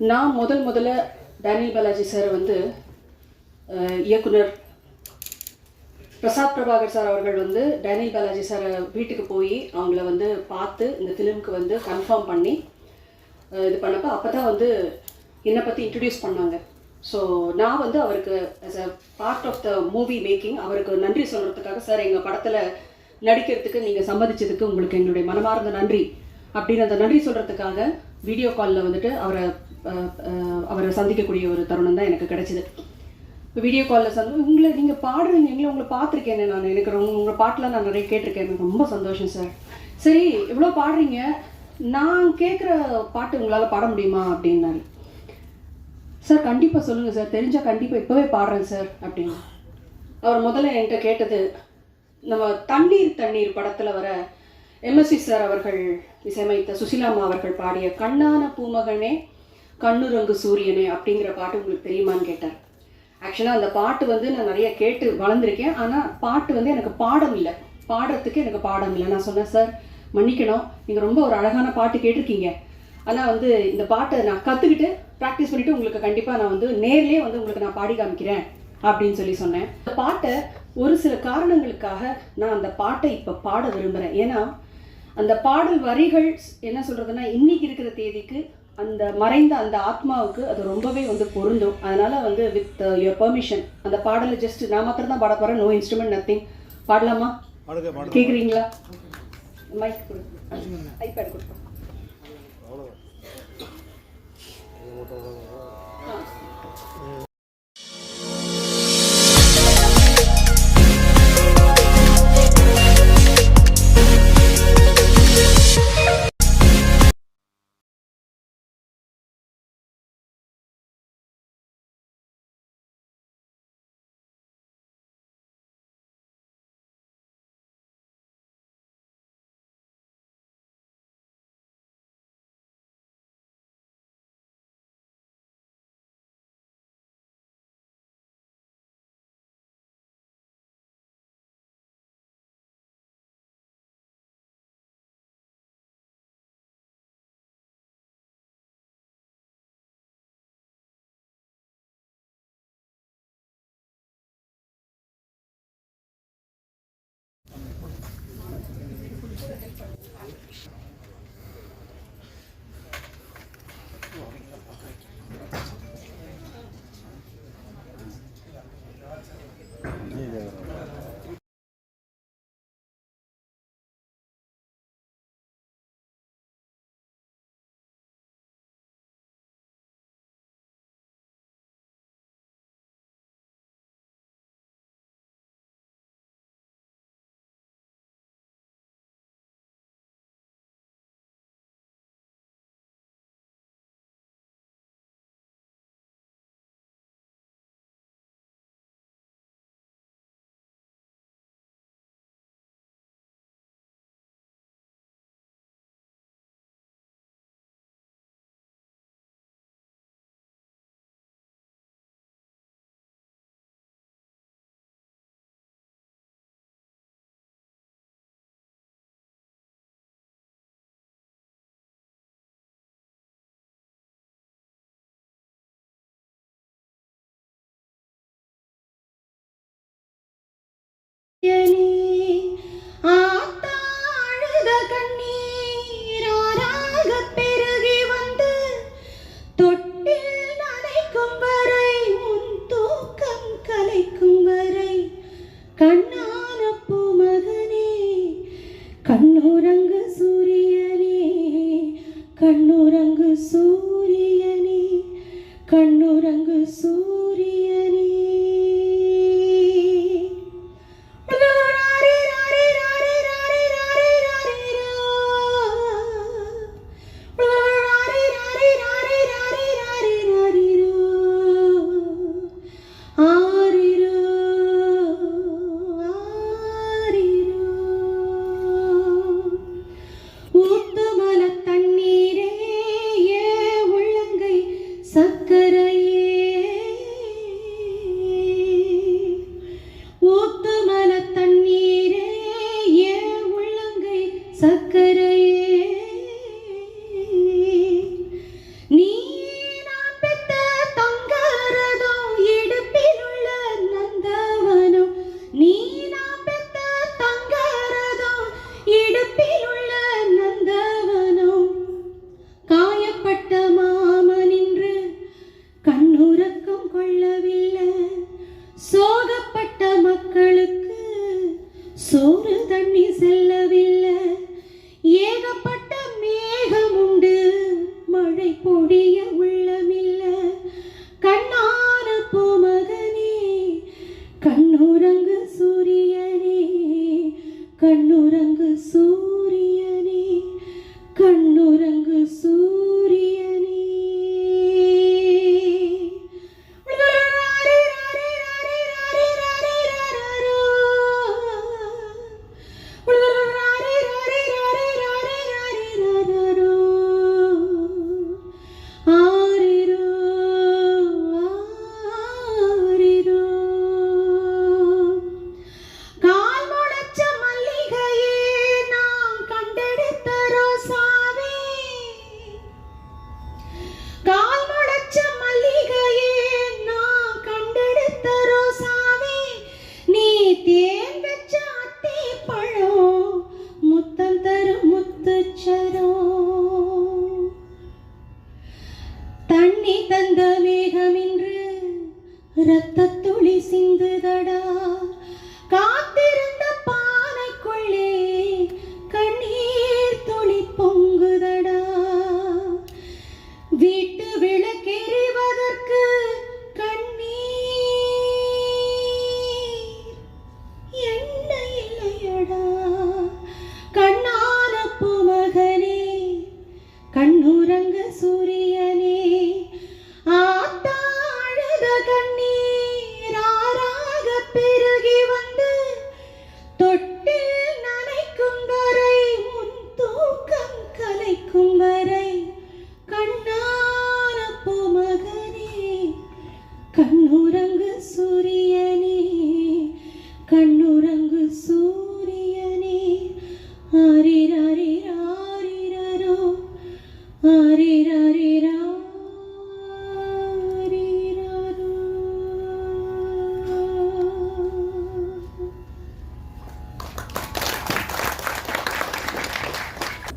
நான் முதல் முதல்ல டேனியல் பாலாஜி சார் வந்து இயக்குனர் பிரசாத் பிரபாகர் சார் அவர்கள் வந்து டேனியல் பாலாஜி சார் வீட்டுக்கு போய் அவங்கள வந்து பார்த்து இந்த ஃபிலிமுக்கு வந்து கன்ஃபார்ம் பண்ணி இது பண்ணப்போ அப்போ தான் வந்து என்னை பற்றி இன்ட்ரடியூஸ் பண்ணாங்க. ஸோ நான் வந்து அவருக்கு as a part of the movie making அவருக்கு நன்றி சொல்கிறதுக்காக சார் எங்கள் படத்தில் நடிக்கிறதுக்கு நீங்கள் சம்மதிச்சதுக்கு உங்களுக்கு என்னுடைய மனமார்ந்த நன்றி. அப்படின்னு அந்த நன்றி சொல்கிறதுக்காக வீடியோ காலில் வந்துட்டு அவரை அவரை சந்திக்கக்கூடிய ஒரு தருணம் தான் எனக்கு கிடைச்சிது. வீடியோ காலில் சந்தோ உங்களை நீங்கள் பாடுறீங்க. எங்களை உங்களை பார்த்துருக்கேன் நான். எனக்கு ரொம்ப உங்கள் பாட்டெலாம் நான் நிறைய கேட்டிருக்கேன். எனக்கு ரொம்ப சந்தோஷம் சார் சரி இவ்வளோ பாடுறீங்க. நான் கேட்குற பாட்டு உங்களால் பாட முடியுமா? அப்படின்னாரு. சார் கண்டிப்பாக சொல்லுங்கள் சார் தெரிஞ்சால் கண்டிப்பாக இப்போவே பாடுறேன் சார் அப்படின்னு. அவர் முதல்ல என்கிட்ட கேட்டது நம்ம தண்ணீர் தண்ணீர் படத்தில் வர எம்எஸ்சி சார் அவர்கள் இசையமைத்த சுசிலாமா அவர்கள் பாடிய கண்ணான பூமகனே கண்ணுரங்கு சூரியனே அப்படிங்கிற பாட்டு உங்களுக்கு தெரியுமான்னு கேட்டார் ஆக்சுவலாக அந்த பாட்டு வந்து நான் நிறைய கேட்டு வளர்ந்துருக்கேன். ஆனால் பாட்டு வந்து எனக்கு பாடம் இல்லை. பாடுறதுக்கு எனக்கு பாடம் இல்லை. நான் சொன்னேன் சார் மன்னிக்கணும். நீங்கள் ரொம்ப ஒரு அழகான பாட்டு கேட்டிருக்கீங்க. ஆனால் வந்து இந்த பாட்டை நான் கற்றுக்கிட்டு ப்ராக்டிஸ் பண்ணிவிட்டு உங்களுக்கு கண்டிப்பாக நான் வந்து நேர்லேயே வந்து உங்களுக்கு நான் பாடி காமிக்கிறேன் அப்படின்னு சொல்லி சொன்னேன். இந்த பாட்டை ஒரு சில காரணங்களுக்காக நான் அந்த பாட்டை இப்போ பாட விரும்புகிறேன் ஏன்னா அந்த பாடல் வரிகள் என்ன சொல்கிறதுனா இன்னைக்கு இருக்கிற தேதிக்கு அந்த மறைந்த அந்த ஆத்மாவுக்கு அது ரொம்பவே வந்து பொருந்தும். அதனால வந்து வித் யுவர் பெர்மிஷன் அந்த பாடலை ஜஸ்ட் நான் மாத்திரம் தான் பாட போகிறேன் நோ இன்ஸ்ட்ருமெண்ட் நத்திங் பாடலாமா? கேட்குறீங்களா மைக் ஐபேட் கொடுப்போம் கண்ணுறங்கு சூ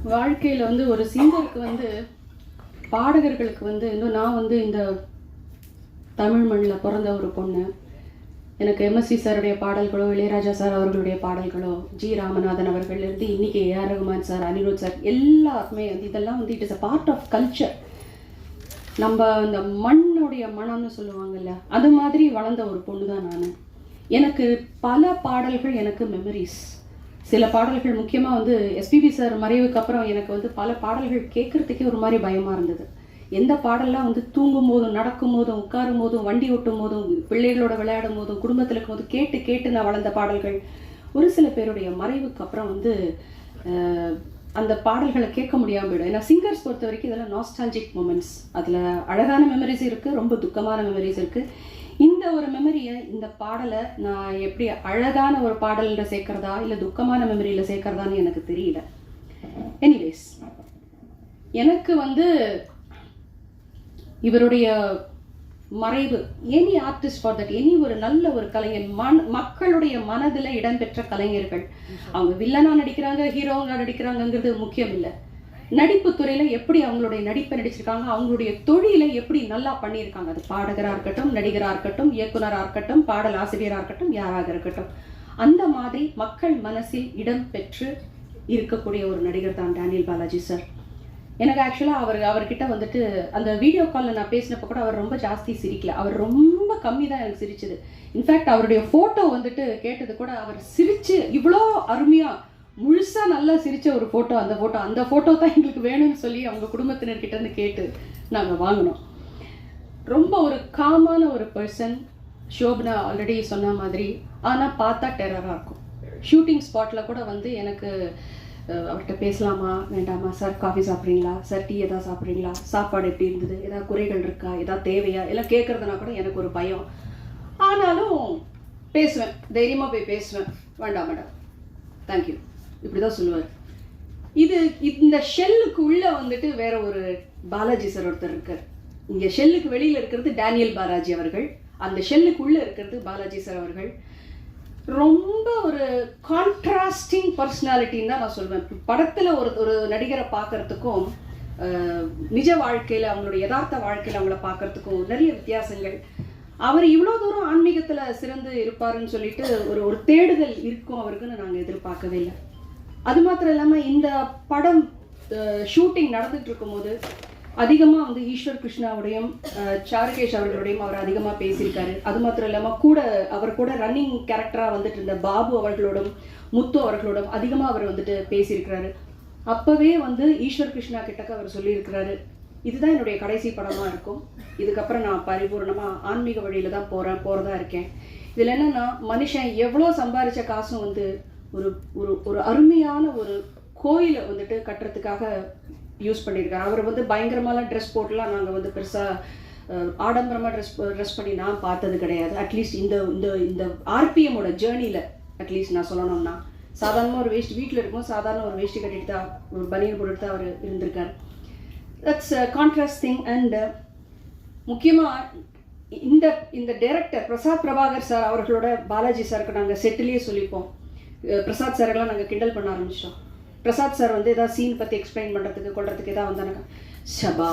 வாழ்க்கையில் வந்து ஒரு சிங்கருக்கு வந்து பாடகர்களுக்கு வந்து இன்னும் நான் வந்து இந்த தமிழ் மண்ணில் பிறந்த ஒரு பொண்ணு. எனக்கு எம்எஸ்சி சாருடைய பாடல்களோ இளையராஜா சார் அவர்களுடைய பாடல்களோ ஜி ராமநாதன் அவர்கள்லேருந்து இருந்து இன்னைக்கு AR Rahman sir Anirudh sir எல்லாருமே வந்து இதெல்லாம் வந்து it is a part of culture நம்ம அந்த மண்ணுடைய மனம்னு சொல்லுவாங்கல்ல அது மாதிரி வளர்ந்த ஒரு பொண்ணு தான் நான். எனக்கு பல பாடல்கள் எனக்கு மெமரிஸ் சில பாடல்கள் முக்கியமாக வந்து எஸ்பிபி சார் மறைவுக்கு அப்புறம் எனக்கு வந்து பல பாடல்கள் கேட்குறதுக்கே ஒரு மாதிரி பயமாக இருந்தது. எந்த பாடல்லாம் வந்து தூங்கும் போதும் நடக்கும் போதும் உட்காரும் போதும் வண்டி ஓட்டும் போதும் பிள்ளைகளோட விளையாடும் போதும் குடும்பத்தில் இருக்கும் போது கேட்டு கேட்டு நான் வளர்ந்த பாடல்கள் ஒரு சில பேருடைய மறைவுக்கு அப்புறம் வந்து அந்த பாடல்களை கேட்க முடியாமல் போயிடும். ஏன்னா சிங்கர்ஸ் பொறுத்த வரைக்கும் இதெல்லாம் நாஸ்டாலஜிக் மூமெண்ட்ஸ் அதில் அழகான மெமரிஸ் இருக்குது ரொம்ப துக்கமான மெமரிஸ் இருக்குது இந்த ஒரு மெமரியை இந்த பாடலை நான் எப்படி அழகான ஒரு பாடலில் சேர்க்கறதா இல்லை துக்கமான மெமரியில் சேர்க்கறதான்னு எனக்கு தெரியல. எனிவேஸ் எனக்கு வந்து இவருடைய மறைவு any artist for that any ஒரு நல்ல ஒரு கலைஞர் மன் மக்களுடைய மனதில் இடம்பெற்ற கலைஞர்கள். அவங்க வில்லனா நடிக்கிறாங்க ஹீரோவா நடிக்கிறாங்கங்கிறது முக்கியம் இல்லை நடிப்பு துறையில எப்படி அவங்களுடைய நடிப்பை நடிச்சிருக்காங்க அவங்களுடைய தொழிலை எப்படி நல்லா பண்ணியிருக்காங்க. அது பாடகராக இருக்கட்டும் நடிகராக இருக்கட்டும் இயக்குனராக இருக்கட்டும் பாடல் ஆசிரியராக இருக்கட்டும் யாராக இருக்கட்டும். அந்த மாதிரி மக்கள் மனசில் இடம் பெற்று இருக்கக்கூடிய ஒரு நடிகர் தான் டேனியல் பாலாஜி சார். எனக்கு ஆக்சுவலாக அவர் அவர்கிட்ட வந்துட்டு அந்த வீடியோ காலில் நான் பேசினப்போ கூட அவர் ரொம்ப ஜாஸ்தி சிரிக்கல. அவர் ரொம்ப கம்மி தான் எனக்கு சிரிச்சது. இன்ஃபேக்ட் அவருடைய ஃபோட்டோ வந்துட்டு கேட்டது கூட அவர் சிரித்து இவ்வளோ அருமையாக முழுசாக நல்லா சிரிச்ச ஒரு ஃபோட்டோ அந்த ஃபோட்டோ அந்த ஃபோட்டோ தான் எங்களுக்கு வேணும்னு சொல்லி அவங்க குடும்பத்தினர்கிட்ட இருந்து கேட்டு நாங்கள் வாங்கினோம். ரொம்ப ஒரு காமான ஒரு பர்சன் ஷோபனா ஆல்ரெடி சொன்ன மாதிரி. ஆனால் பார்த்தா டெரராக இருக்கும். ஷூட்டிங் ஸ்பாட்டில் கூட வந்து எனக்கு அவர்கிட்ட பேசலாமா? வேண்டாமா? சார் காஃபி சாப்பிட்றீங்களா? சார் டீ எதாவது சாப்பிட்றீங்களா? சாப்பாடு எப்படி இருந்தது? ஏதாவது குறைகள் இருக்கா? ஏதாவது தேவையா? எல்லாம் கேட்குறதுனா கூட எனக்கு ஒரு பயம். ஆனாலும் பேசுவேன். தைரியமாக போய் பேசுவேன். வேண்டாம் மேடம் தேங்க்யூ இப்படி தான் சொல்லுவார் இது இந்த ஷெல்லுக்கு உள்ள வந்துட்டு வேற ஒரு பாலாஜி சார் ஒருத்தர் இருக்கார். இங்க ஷெல்லுக்கு வெளியில இருக்கிறது டேனியல் பாலாஜி அவர்கள். அந்த ஷெல்லுக்கு உள்ள இருக்கிறது பாலாஜி சார் அவர்கள். ரொம்ப ஒரு கான்ட்ராஸ்டிங் பர்சனாலிட்டின்னு தான் நான் சொல்வேன். படத்துல ஒரு ஒரு நடிகரை பார்க்கறதுக்கும் நிஜ வாழ்க்கையில் அவங்களோட யதார்த்த வாழ்க்கையில் அவங்கள பார்க்கறதுக்கும் நிறைய வித்தியாசங்கள். அவர் இவ்வளோ தூரம் ஆன்மீகத்தில் சிறந்து இருப்பாருன்னு சொல்லிட்டு ஒரு ஒரு தேடுதல் இருக்கும் அவருக்குன்னு நாங்கள் எதிர்பார்க்கவே இல்லை. அது மாத்திரம் இல்லாமல் இந்த படம் ஷூட்டிங் நடந்துட்டு இருக்கும்போது அதிகமாக வந்து ஈஸ்வர் கிருஷ்ணாவுடையும் சாரகேஷ் சாருகேஷ் அவர்களுடையும் அவர் அதிகமாக பேசியிருக்காரு. அது மாத்திரம் இல்லாமல் கூட அவர் கூட ரன்னிங் கேரக்டராக வந்துட்டு இருந்த பாபு அவர்களோடும் முத்து அவர்களோடும் அதிகமாக அவர் வந்துட்டு பேசியிருக்கிறாரு. அப்போவே வந்து ஈஸ்வர் கிருஷ்ணா கிட்டக்க அவர் சொல்லியிருக்கிறாரு இதுதான் என்னுடைய கடைசி படமாக இருக்கும். இதுக்கப்புறம் நான் பரிபூர்ணமாக ஆன்மீக வழியில் தான் போகிறேன் போகிறதா இருக்கேன். இதில் என்னென்னா மனுஷன் எவ்வளோ சம்பாதிச்ச காசும் வந்து ஒரு ஒரு ஒரு அருமையான ஒரு கோயிலை வந்துட்டு கட்டுறதுக்காக யூஸ் பண்ணியிருக்காரு. அவர் வந்து பயங்கரமாலாம் ட்ரெஸ் போட்டுலாம் நாங்கள் வந்து பெருசாக ஆடம்பரமாக ட்ரெஸ் ட்ரெஸ் பண்ணி நான் பார்த்தது கிடையாது. அட்லீஸ்ட் இந்த இந்த இந்த ஆர்பிஎம்மோட ஜேர்னியில் அட்லீஸ்ட் நான் சொல்லணும்னா சாதாரணமாக ஒரு வேஷ்டி வீட்டில் இருக்கும் சாதாரண ஒரு வேஷ்டி கட்டிட்டு தான் ஒரு பனியன் போட்டுட்டு தான் அவர் இருந்திருக்காரு. தட்ஸ் கான்ட்ராஸ்ட் திங் அண்ட் முக்கியமாக இந்த இந்த டைரக்டர் பிரசாத் பிரபாகர் சார் அவர்களோட பாலாஜி சாருக்கு நாங்கள் செட்டிலேயே சொல்லிப்போம். பிரசாத் சாரெல்லாம் நாங்கள் கிண்டல் பண்ண ஆரம்பிச்சிட்டோம். பிரசாத் சார் வந்து ஏதாவது சீன் பற்றி எக்ஸ்பிளைன் பண்ணுறதுக்கு கொள்றதுக்கு எதாவது வந்தானுங்க. ஷபா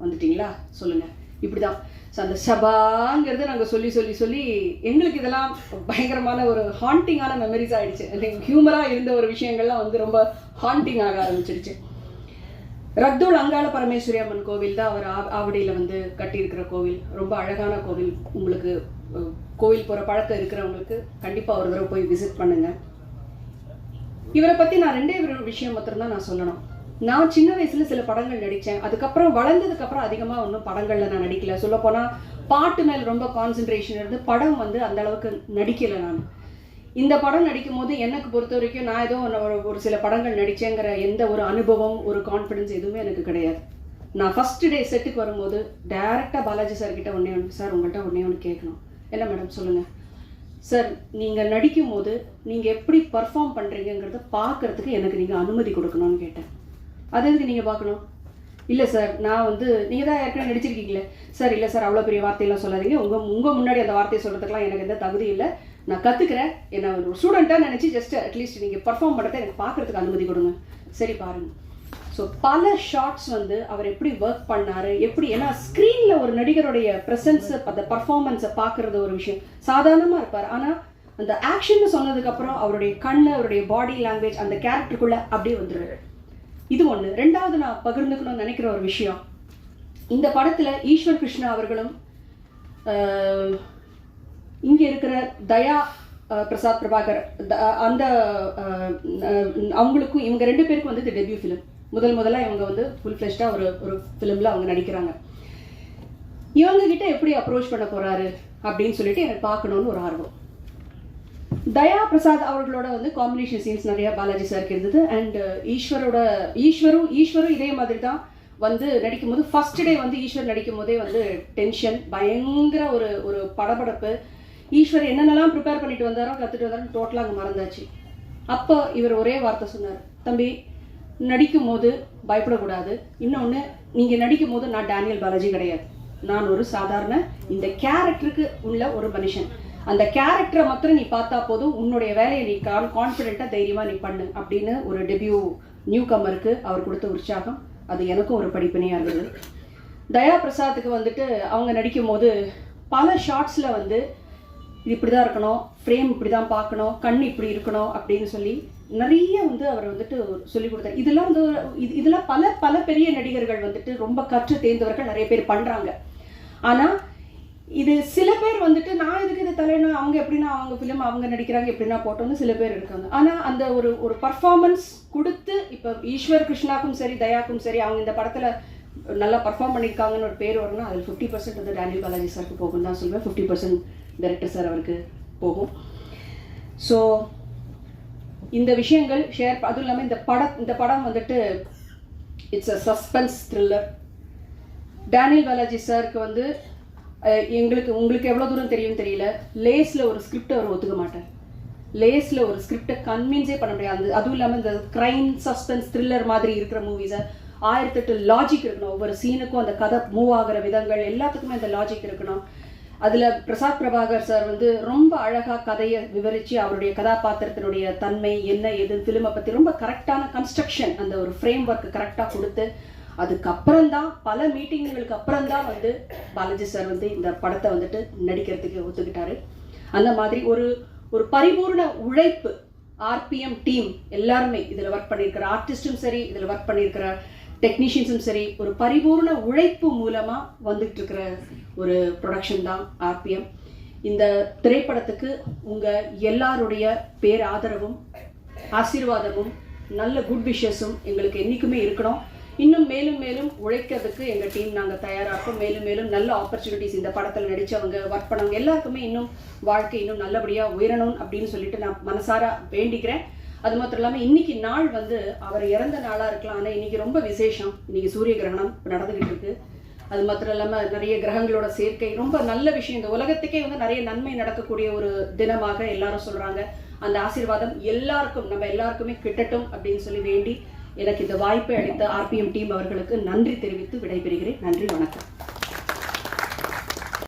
வந்துட்டிங்களா? சொல்லுங்கள் இப்படி தான் ஸோ அந்த சபாங்கிறத நாங்கள் சொல்லி சொல்லி சொல்லி எங்களுக்கு இதெல்லாம் பயங்கரமான ஒரு ஹாண்டிங்கான மெமரிஸ் ஆயிடுச்சு. ஹியூமராக இருந்த ஒரு விஷயங்கள்லாம் வந்து ரொம்ப ஹாண்டிங் ஆக ஆரம்பிச்சிருச்சு. ரத்தோல் அங்காள பரமேஸ்வரி அம்மன் கோவில் தான் அவர் ஆவடியில் வந்து கட்டியிருக்கிற கோவில். ரொம்ப அழகான கோவில் உங்களுக்கு கோவில் போகிற பழக்கம் இருக்கிறவங்களுக்கு கண்டிப்பாக ஒரு தடவை போய் விசிட் பண்ணுங்க. இவரை பற்றி நான் ரெண்டே ஒரு விஷயம் மாத்திரம்தான் நான் சொல்லணும். நான் சின்ன வயசுல சில படங்கள் நடித்தேன் அதுக்கப்புறம் வளர்ந்ததுக்கப்புறம் அதிகமாக ஒன்றும் படங்களில் நான் நடிக்கல. சொல்லப்போனால் பாட்டு மேல் ரொம்ப கான்சென்ட்ரேஷன் இருந்து படம் வந்து அந்த அளவுக்கு நடிக்கலை நான். இந்த படம் நடிக்கும் போது எனக்கு பொறுத்த வரைக்கும் நான் ஏதோ ஒன்று ஒரு சில படங்கள் நடித்தேங்கிற எந்த ஒரு அனுபவம் ஒரு கான்ஃபிடன்ஸ் எதுவுமே எனக்கு கிடையாது. நான் ஃபர்ஸ்ட் டே செட்டுக்கு வரும்போது டைரெக்டாக பாலாஜி சார்கிட்ட ஒன்றே ஒன்று சார் உங்கள்கிட்ட ஒன்றே ஒன்று கேட்கணும். என்ன மேடம் சொல்லுங்கள் சார் நீங்கள் நடிக்கும் போது நீங்கள் எப்படி பர்ஃபார்ம் பண்ணுறீங்கிறத பார்க்கறதுக்கு எனக்கு நீங்கள் அனுமதி கொடுக்கணும்னு கேட்டேன். அது எதுக்கு நீங்கள் பார்க்கணும்? இல்லை சார் நான் வந்து நீங்கள் தான் ஏற்கனவே நடிச்சிருக்கீங்களே. சார் இல்லை சார் அவ்வளோ பெரிய வார்த்தையெல்லாம் சொல்லாதீங்க. உங்கள் உங்கள் முன்னாடி அந்த வார்த்தையை சொல்கிறதுக்கெலாம் எனக்கு எந்த தகுதி இல்லை. நான் கற்றுக்கிறேன் என்ன ஒரு ஸ்டூடெண்ட்டாக நினச்சி ஜஸ்ட் அட்லீஸ்ட் நீங்கள் பர்ஃபார்ம் பண்ணுறதை எனக்கு பார்க்கறதுக்கு அனுமதி கொடுங்க. சரி பாருங்கள் ஸோ பல ஷார்ட்ஸ் வந்து அவர் எப்படி ஒர்க் பண்ணாரு எப்படி ஏன்னா ஸ்க்ரீனில் ஒரு நடிகருடைய ப்ரெசன்ஸை அந்த பர்ஃபார்மன்ஸை பார்க்கறது ஒரு விஷயம். சாதாரணமாக இருப்பார். ஆனால் அந்த ஆக்ஷன் சொன்னதுக்கப்புறம் அவருடைய கண் அவருடைய பாடி லாங்குவேஜ் அந்த கேரக்டருக்குள்ளே அப்படியே வந்துடுறாரு. இது ஒன்று ரெண்டாவது நான் பகிர்ந்துக்கணும்னு நினைக்கிற ஒரு விஷயம். இந்த படத்தில் ஈஸ்வர் கிருஷ்ணா அவர்களும் இங்கே இங்க இருக்கிற தயா பிரசாத் பிரபாகர் அந்த அவங்களுக்கும் இவங்க ரெண்டு பேருக்கும் வந்து இது டெபியூ ஃபிலிம் முதல் முதலாக இவங்க வந்து ஃபுல் ஃப்ளெஷ்டாக ஒரு ஒரு ஃபிலிமில் அவங்க நடிக்கிறாங்க. இவங்க கிட்ட எப்படி அப்ரோச் பண்ண போறாரு அப்படின்னு சொல்லிட்டு எனக்கு பார்க்கணும்னு ஒரு ஆர்வம். தயா பிரசாத் அவர்களோட வந்து காம்பினேஷன் சீன்ஸ் நிறைய பாலாஜி சாருக்கு இருந்தது. அண்ட் uh, ஈஸ்வரோட ஈஸ்வரும் ஈஸ்வரும் இதே மாதிரி தான் வந்து நடிக்கும் போது ஃபர்ஸ்ட் டே வந்து ஈஸ்வர் நடிக்கும் போதே வந்து டென்ஷன் பயங்கர ஒரு ஒரு படபடப்பு. ஈஸ்வர் என்னென்னலாம் ப்ரிப்பேர் பண்ணிட்டு வந்தாரோ கற்றுட்டு வந்தாரோ டோட்டலாக அங்கே மறந்தாச்சு. அப்போ இவர் ஒரே வார்த்தை சொன்னார் தம்பி நடிக்கும் போது பயப்படக்கூடாது. இன்னொன்று நீங்கள் நடிக்கும் போது நான் டேனியல் பாலாஜி கிடையாது. நான் ஒரு சாதாரண இந்த கேரக்டருக்கு உள்ள ஒரு மனுஷன். அந்த கேரக்டரை மாத்திரம் நீ பார்த்தா போதும் உன்னுடைய வேலையை நீ கான் கான்ஃபிடென்ட்டாக தைரியமாக நீ பண்ணு அப்படின்னு ஒரு டெபியூ நியூ கம்மருக்கு அவர் கொடுத்த உற்சாகம். அது எனக்கும் ஒரு படிப்பினையாக இருந்தது. தயா பிரசாத்துக்கு வந்துட்டு அவங்க நடிக்கும் போது பல ஷார்ட்ஸில் வந்து இது இப்படி தான் இருக்கணும் ஃப்ரேம் இப்படி தான் பார்க்கணும் கண் இப்படி இருக்கணும் அப்படின்னு சொல்லி நிறைய வந்து அவர் வந்துட்டு சொல்லி கொடுத்தாரு. இதெல்லாம் வந்து இது இதெல்லாம் பல பல பெரிய நடிகர்கள் வந்துட்டு ரொம்ப கற்று தேர்ந்தவர்கள் நிறைய பேர் பண்ணுறாங்க ஆனால் இது சில பேர் வந்துட்டு நான் இதுக்கு இது தலைனா அவங்க எப்படின்னா அவங்க ஃபிலிம் அவங்க நடிக்கிறாங்க எப்படின்னா போட்டோம்னு சில பேர் இருக்காங்க. ஆனால் அந்த ஒரு ஒரு பர்ஃபார்மன்ஸ் கொடுத்து இப்போ ஈஸ்வர் கிருஷ்ணாக்கும் சரி தயாக்கும் சரி அவங்க இந்த படத்தில் நல்லா பர்ஃபார்ம் பண்ணியிருக்காங்கன்னு ஒரு பேர் வரணும் அதில் ஃபிஃப்டி பர்சன்ட் வந்து டேனியல் பாலாஜி சாருக்கு போகும் தான் சொல்லுவேன் ஃபிஃப்டி பர்சன்ட் டைரக்டர் சார் அவருக்கு போகும். ஸோ இந்த விஷயங்கள் ஷேர் அதுவும் இல்லாமல் இந்த படம் இந்த படம் வந்துட்டு it's a suspense thriller Daniel Balaji சாருக்கு வந்து எங்களுக்கு உங்களுக்கு எவ்வளோ தூரம் தெரியும் தெரியல. லேஸில் ஒரு ஸ்கிரிப்ட் அவர் ஒத்துக்க மாட்டார். லேஸில் ஒரு ஸ்கிரிப்டை கன்வின்ஸே பண்ண முடியாது. அதுவும் இல்லாமல் இந்த க்ரைம் சஸ்பென்ஸ் த்ரில்லர் மாதிரி இருக்கிற மூவிஸை ஆயிரத்தெட்டு லாஜிக் இருக்கணும். ஒவ்வொரு சீனுக்கும் அந்த கதை மூவ் ஆகிற விதங்கள் எல்லாத்துக்குமே அந்த லாஜிக் இருக்கணும். அதில் பிரசாத் பிரபாகர் சார் வந்து ரொம்ப அழகாக கதையை விவரித்து அவருடைய கதாபாத்திரத்தினுடைய தன்மை என்ன எது ஃபிலிமை பற்றி ரொம்ப கரெக்டான கன்ஸ்ட்ரக்ஷன் அந்த ஒரு ஃப்ரேம் ஒர்க் கரெக்டாக கொடுத்து அதுக்கப்புறம் தான் பல மீட்டிங்களுக்கு அப்புறம் தான் வந்து பாலாஜி சார் வந்து இந்த படத்தை வந்துட்டு நடிக்கிறதுக்கு ஒத்துக்கிட்டாரு. அந்த மாதிரி ஒரு ஒரு பரிபூர்ண உழைப்பு ஆர்பிஎம் டீம் எல்லாருமே இதில் ஒர்க் பண்ணியிருக்கிற ஆர்டிஸ்ட்டும் சரி இதில் ஒர்க் பண்ணியிருக்கிற டெக்னீஷியன்ஸும் சரி ஒரு பரிபூர்ண உழைப்பு மூலமாக வந்துட்டு இருக்கிற ஒரு ப்ரொடக்ஷன் தான் ஆர்பிஎம் இந்த திரைப்படத்துக்கு உங்கள் எல்லாருடைய பேர் ஆதரவும் ஆசீர்வாதமும் நல்ல குட் விஷஸும் எங்களுக்கு என்றைக்குமே இருக்கணும். இன்னும் மேலும் மேலும் உழைக்கிறதுக்கு எங்கள் டீம் நாங்கள் தயாராக இருக்கோம் மேலும் மேலும் நல்ல ஆப்பர்ச்சுனிட்டிஸ் இந்த படத்தில் நடித்தவங்க ஒர்க் பண்ணவங்க எல்லாருக்குமே இன்னும் வாழ்க்கை இன்னும் நல்லபடியாக உயரணும் அப்படின்னு சொல்லிட்டு நான் மனசார வேண்டிக்கிறேன். அது மாத்திரம் இல்லாமல் இன்னைக்கு நாள் வந்து அவர் இறந்த நாளாக இருக்கலாம். ஆனால் இன்னைக்கு ரொம்ப விசேஷம். இன்னைக்கு சூரிய கிரகணம் நடந்துகிட்டு இருக்கு. அது மாத்திரம் இல்லாமல் நிறைய கிரகங்களோட சேர்க்கை ரொம்ப நல்ல விஷயம். இந்த உலகத்துக்கே வந்து நிறைய நன்மை நடக்கக்கூடிய ஒரு தினமாக எல்லாரும் சொல்றாங்க. அந்த ஆசீர்வாதம் எல்லாருக்கும் நம்ம எல்லாருக்குமே கிட்டட்டும் அப்படின்னு சொல்லி வேண்டி எனக்கு இந்த வாய்ப்பை அளித்த ஆர்பிஎம் டீம் அவர்களுக்கு நன்றி தெரிவித்து விடைபெறுகிறேன். நன்றி வணக்கம்.